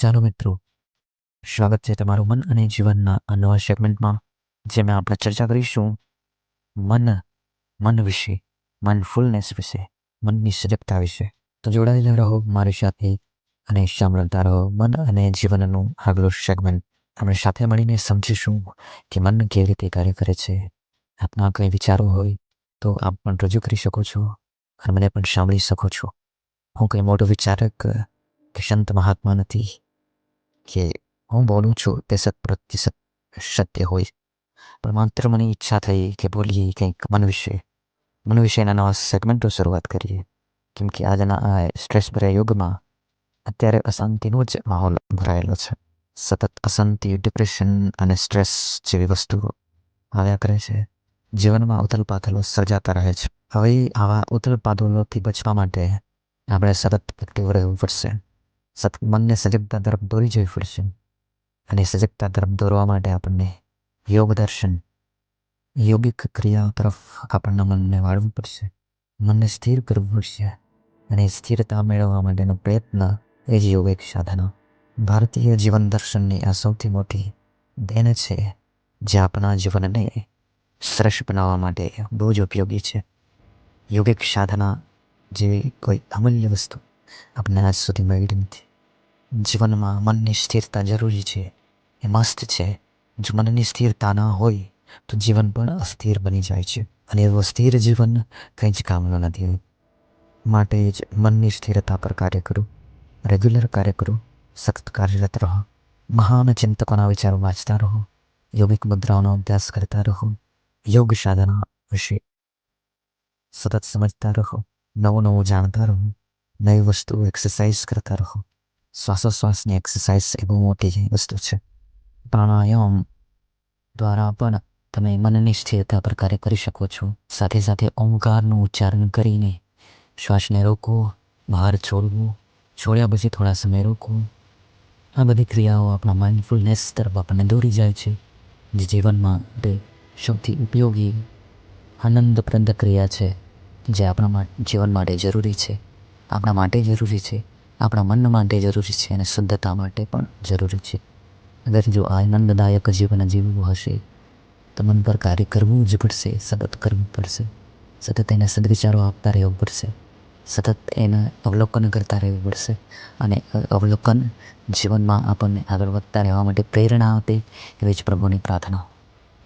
ચાલો મિત્રો, સ્વાગત છે તમારું મન અને જીવનના આ નવા સેગમેન્ટમાં જેમાં આપણે ચર્ચા કરીશું મન મન વિશે માઇન્ડફુલનેસ વિશે, મનની સજગતા વિશે. તો જોડાયેલા રહો મારી સાથે અને સાંભળતા રહો મન અને જીવનનું આગલું સેગમેન્ટ આપણે સાથે મળીને સમજીશું કે મન કેવી રીતે કાર્ય કરે છે. આપના કંઈ વિચારો હોય તો આપ પણ રજૂ કરી શકો છો અને મને પણ સાંભળી શકો છો. હું કંઈ મોટો વિચારક કે સંત મહાત્મા નથી. કે હું બોલું છું તે સત પ્રતિશત સત્ય હોય પણ માત્ર મને ઈચ્છા થઈ કે બોલીએ કંઈક મન વિશે મન વિશેના નવા સેગમેન્ટો શરૂઆત કરીએ કેમ કે આજના આ સ્ટ્રેસ ભર્યા યુગમાં અત્યારે અશાંતિનો જ માહોલ ભરાયેલો છે સતત અશાંતિ ડિપ્રેશન અને સ્ટ્રેસ જેવી વસ્તુઓ આવ્યા કરે છે જીવનમાં ઉથલ પાથલો સર્જાતા રહે છે હવે આવા ઉથલ પાથલોથી બચવા માટે આપણે સતત એક્ટિવ રહેવું પડશે સતત મનને સજગતા તરફ દોરી જવી પડશે. અને સજગતા તરફ દોરવા માટે આપણને યોગ દર્શન, યોગિક ક્રિયાઓ તરફ આપણના મનને વાળવું પડશે. મનને સ્થિર કરવું પડશે. અને સ્થિરતા મેળવવા માટેનો પ્રયત્ન એ જ યોગિક સાધના. ભારતીય જીવન દર્શનની આ સૌથી મોટી દેન છે જે આપણા જીવનને સરસ બનાવવા માટે બહુ જ ઉપયોગી છે. યોગિક સાધના જેવી કોઈ અમૂલ્ય વસ્તુ આપણે આજ સુધી મળી નથી. જીવનમાં મનની સ્થિરતા જરૂરી છે. એ મસ્ત છે. જો મનની સ્થિરતા ન હોય, તો જીવન પણ અસ્થિર બની જાય છે. અને એવું સ્થિર જીવન કંઈ જ કામનું નથી. માટે જ મનની સ્થિરતા પર કાર્ય કરું. રેગ્યુલર કાર્ય કરું. સખત કાર્યરત રહો. મહાન ચિંતકોના વિચારો વાંચતા રહો. યોગિક મુદ્રાઓનો અભ્યાસ કરતા રહો. યોગ સાધના વિશે સતત સમજતા રહો. નવું નવું જાણતા રહો. નવી વસ્તુ એક્સરસાઇઝ કરતા રહો. શ્વાસોશ્વાસની એક્સરસાઇઝ એ બહુ મોટી વસ્તુ છે. પ્રાણાયામ દ્વારા પણ તમે મનની સ્થિરતા પર કાર્ય કરી શકો છો. સાથે સાથે ઓમકારનું ઉચ્ચારણ કરીને શ્વાસને રોકો, બહાર છોડવું, છોડ્યા પછી થોડા સમય રોકવું આ બધી ક્રિયાઓ આપણા માઇન્ડફુલનેસ તરફ આપણને દોરી જાય છે, જે જીવનમાં માટે સૌથી ઉપયોગી, આનંદપ્રદ ક્રિયા છે, જે આપણા જીવન માટે જરૂરી છે. આપણા માટે જરૂરી છે. આપણા મન માટે જરૂરી છે અને શુદ્ધતા માટે પણ જરૂરી છે. અગર જો આનંદદાયક જીવન જીવવું હશે, તો મન પર કાર્ય કરવું જ પડશે, સતત કરવું પડશે. સતત એને સદવિચારો આપતા રહેવું પડશે. સતત એને અવલોકન કરતા રહેવું પડશે. અને અવલોકન જીવનમાં આપણને આગળ વધતા રહેવા માટે પ્રેરણા આપે એવી જ પ્રભુની પ્રાર્થના.